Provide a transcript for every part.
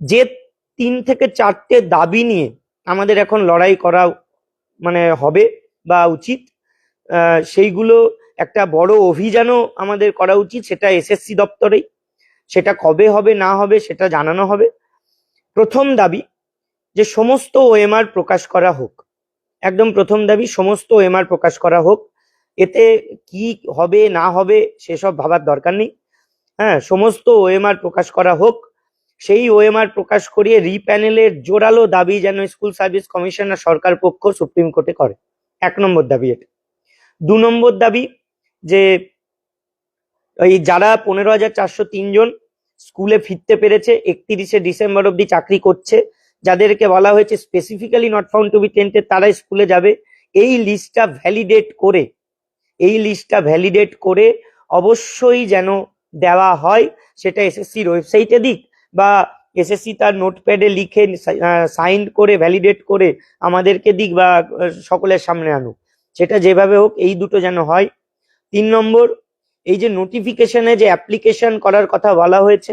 যে তিন থেকে চারটে দাবি নিয়ে আমাদের এখন লড়াই করা মানে হবে বা উচিত সেইগুলো একটা বড় অভিযানও আমাদের করা উচিত, সেটা এসএসসি দপ্তরেই। সেটা কবে হবে, না হবে, সেটা জানানো হবে। প্রথম দাবি যে সমস্ত ওএমআর প্রকাশ করা হোক, একদম প্রথম দাবি, সমস্ত ওএমআর প্রকাশ করা হোক, এতে কি হবে, না হবে, সেসব ভাবার দরকার নেই। হ্যাঁ সমস্ত ওএমআর প্রকাশ করা হোক সেই ওএমআর প্রকাশ করিয়ে রিপ্যানেলের জোরালো দাবি যেন স্কুল সার্ভিস কমিশন আর সরকার পক্ষ সুপ্রিম কোর্টে করে। এক নম্বর দাবি এটা। দু নম্বর দাবি যে, এই যারা পনেরো হাজার চারশো তিনজন স্কুলে ফিরতে পেরেছে, একত্রিশে ডিসেম্বর অবধি চাকরি করছে, যাদেরকে বলা হয়েছে specifically not found to be tainted তারাই স্কুলে যাবে। এই লিস্টটা ভ্যালিডেট করে, এই লিস্টটা ভ্যালিডেট করে অবশ্যই যেন দেওয়া হয়, সেটা এসএসসির ওয়েবসাইটে দিক। বা এসএসসি তার নোটপ্যাডে লিখে সাইন করে ভ্যালিডেট করে আমাদেরকে দিক বা সকলের সামনে আনুক। সেটা যেভাবে হোক, এই দুটো যেন হয়। তিন নম্বর, এই যে নোটিফিকেশনে যে অ্যাপ্লিকেশন করার কথা বলা হয়েছে,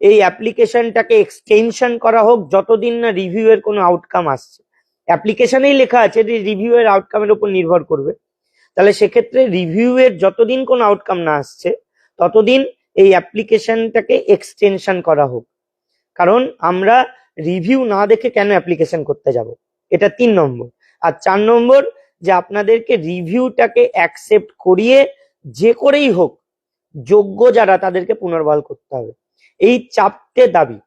এই অ্যাপ্লিকেশনটাকে এক্সটেনশন করা হোক, যতদিন না রিভিউয়ের কোনো আউটকাম আসছে। অ্যাপ্লিকেশনেই লেখা আছে, যে রিভিউয়ের আউটকামের উপর নির্ভর করবে। তাহলে সেক্ষেত্রে রিভিউয়ের যতদিন কোনো আউটকাম না আসছে, ততদিন এই অ্যাপ্লিকেশনটাকে এক্সটেনশন করা হোক। কারণ আমরা রিভিউ না দেখে কেন অ্যাপ্লিকেশন করতে যাব? এটা তিন নম্বর। আর চার নম্বর, যে আপনাদেরকে রিভিউটাকে অ্যাকসেপ্ট করিয়ে যে করেই হোক, যোগ্য যারা তাদেরকে পুনর্বহাল করতে হবে। এই চাপতে দাবি